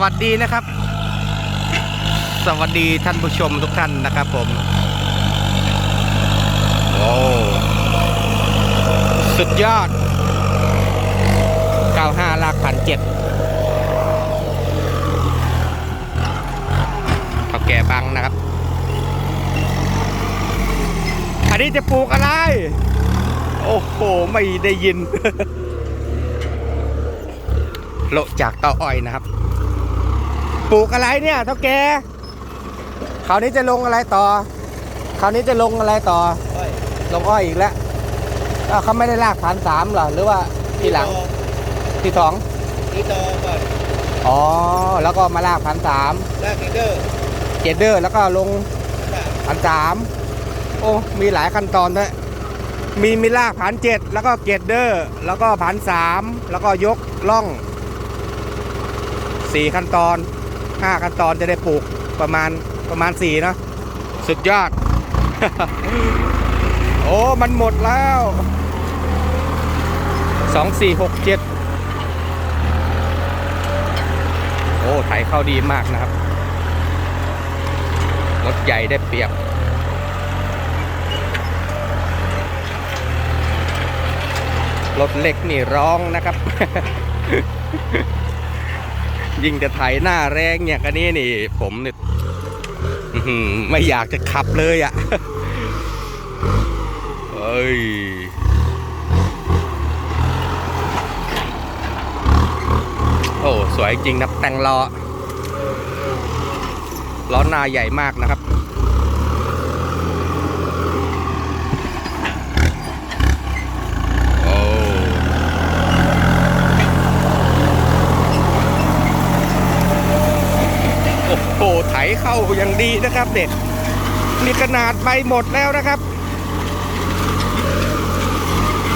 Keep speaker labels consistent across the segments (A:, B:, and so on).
A: วัสดีนะครับ สวัสดีท่านผู้ชมทุกท่านนะครับผมโอ้สุดยอด 95ลากพันเจ็ดเท่าแก่บังนะครับ อันนี้จะปลูกอะไร โอ้โห ไม่ได้ยินโลจากเต้าอ้อยนะครับ ปลูกอะไรเนี่ยเท่าแกคราวนี้จะลงอะไรต่อคราวนี้จะลงอะไรต่อ ลงอ้อยอีกแล้วอ้าวเขาไม่ได้ลากผ่านสามเหรอหรือว่าที่หลังที่สอง
B: ที่ต่อก่อน
A: อ๋อ แล้วก็มาลากผ่านสาม
B: ลากเดอร์
A: เกดเดอร์แล้วก็ลงผ่านสามโอ้มีหลายขั้นตอนด้วยมีมีลากผ่านเจ็ดแล้วก็เกดเดอร์ แล้วก็ผ่านสามแล้วก็ยกล่องสี่ขั้นตอน ห้าขั้นตอนจะได้ปลูกประมาณประมาณสี่เนอะสุดยอด โอ้ มันหมดแล้วสองสี่หกเจ็ดโอ้ไถเข้าดีมากนะครับ รถใหญ่ได้เปรียบรถเล็กนี่ร้องนะครับ ยิ่งจะไถหน้าแรงเนี่ยกันนี้นี่ ผมเนี่ยไม่อยากจะขับเลยอะ่ะเอ้ยโอ้สวยจริงนะแต่งล้อล้อหน้าใหญ่มากนะครับ โอ้ โอ้โห ไถเข้า อย่างดีนะครับเด็กนี่ขนาดใบหมดแล้วนะครับ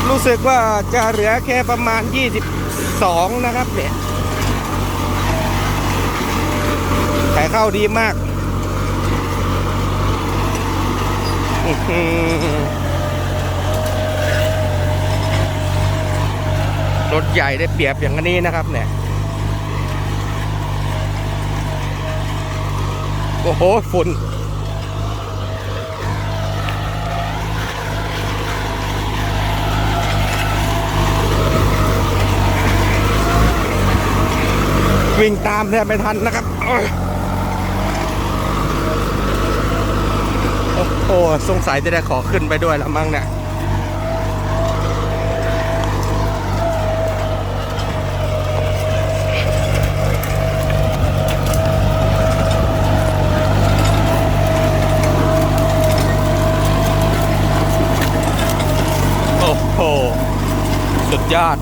A: รู้สึกว่าจะเหลือแค่ประมาณ 22 นะครับเนี่ยไถเข้าดีมากรถใหญ่ได้เปรียบอย่างนี้นะครับเนี่ย โอ้โหฝุ่นวิ่งตามแทบไม่ทันนะครับโอ้ยโอ้โหสงสัยจะได้ขอขึ้นไปด้วยละมั้งเนี่ย โอ้โห สุดยอด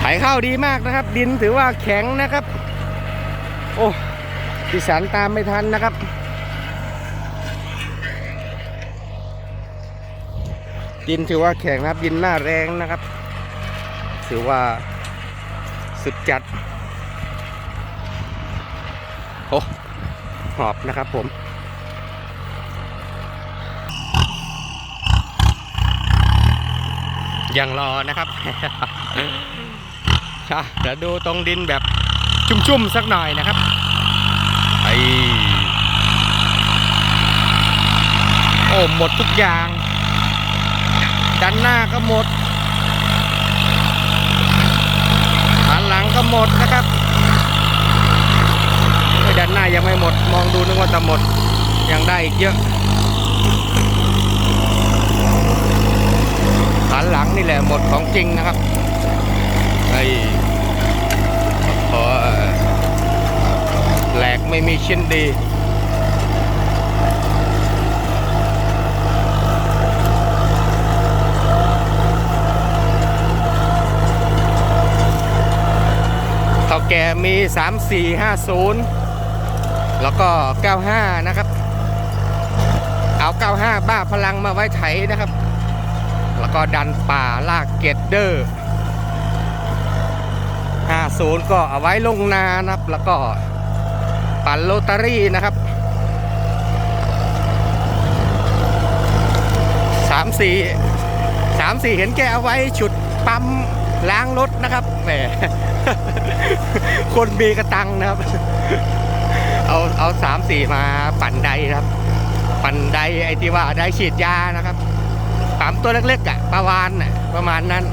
A: ไถเข้าดีมากนะครับ ดินถือว่าแข็งนะครับ โอ้ดิฉันตามไม่ทันนะครับ ดินถือว่าแข็งนะครับดินหน้าแรงนะครับ ถือว่าสุดจัดโอ้หอบนะครับผมยังรอนะครับ เดี๋ยวดูตรงดินแบบชุ่มๆสักหน่อยนะครับไอโอ้หมดทุกอย่าง ด้านหน้าก็หมดด้านหลังก็หมดนะครับด้านหน้ายังไม่หมด มองดูนึกว่าจะหมด ยังได้อีกเยอะด้านหลังนี่แหละหมดของจริงนะครับไอ้ พอแหลกไม่มีชิ้นดีเท่าแก่มี 3 4 5 0 แล้วก็ 95 นะครับ เอา 95 บ้าพลังมาไว้ไถนะครับ แล้วก็ดันป่าลากเก็ดเดอร์ 50ก็เอาไว้ลงนานะครับ แล้วก็ปั่นโลตารี่นะครับสามสี่สามสี่เห็นแกเอาไว้ฉุดปั๊มล้างรถนะครับแหมคนมีกระตังนะครับ เอาเอาสามสี่มาปั่นไดครับ ปั่นไดไอที่ว่าไดฉีดยานะครับปั๊มตัวเล็กๆอะประวานน่ะประมาณนั้น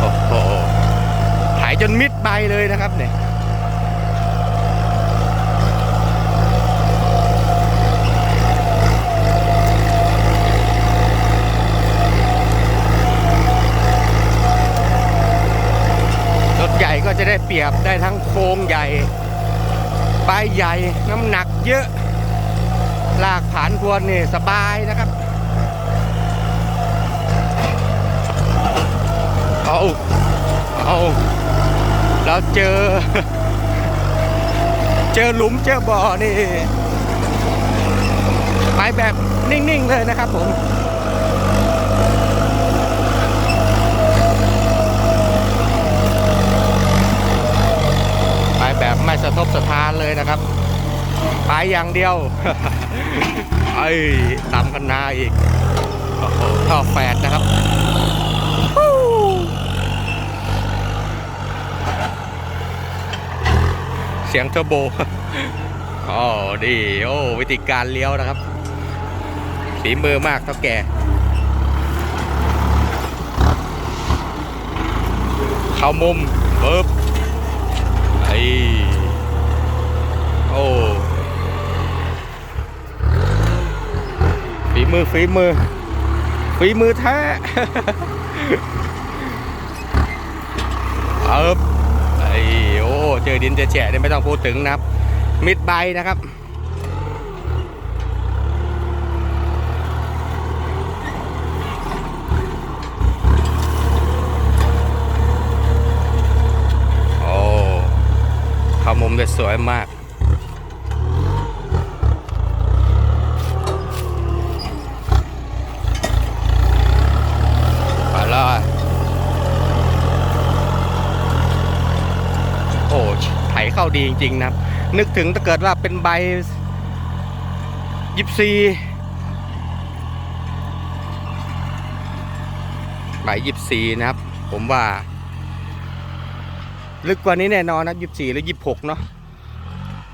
A: โอ้โหหายจนมิดใบเลย นะครับเนี่ยรถใหญ่ก็จะได้เปรียบได้ทั้งโครงใหญ่ปลายใหญ่น้ำหนักเยอะ ลากผ่านพวนนี่สบายนะครับ เอาเอา เราเจอ เจอหลุมเจอบ่อนี่ไปแบบนิ่ง ๆ เลยนะครับผมไปแบบไม่สะทกสะท้านเลยนะครับ ไปอย่างเดียวไอ้ตามกันนาอีกท่อแฝดนะครับ เสียงเทอร์โบอ๋อดีโอ้วิธีการเลี้ยวนะครับฝีมือมากเท่าแก่เข้ามุมปึ๊บไอ้โอ้ฝีมือฝีมือฝีมือแท้ เอิบไอ้โอ้ เจอดินเจอแฉะเนี่ยไม่ต้องพูดถึงนะครับ มิดใบนะครับ โอ้เข้ามุมได้สวยมาก ไปเลยโอ้ไถเข้าดีจริงๆนะครับ นึกถึงถ้าเกิดว่าเป็นใบยิบซีใบยิบซีนะครับ ผมว่า ลึกกว่านี้แน่นอนนะยี่สี่หรือยี่หกเนาะ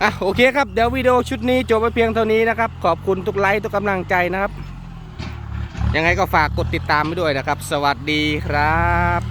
A: อะโอเคครับ เดี๋ยววิดีโอชุดนี้จบไปเพียงเท่านี้นะครับ ขอบคุณทุกไลค์ทุกกำลังใจนะครับ ยังไงก็ฝากกดติดตามไปด้วยนะครับ สวัสดีครับ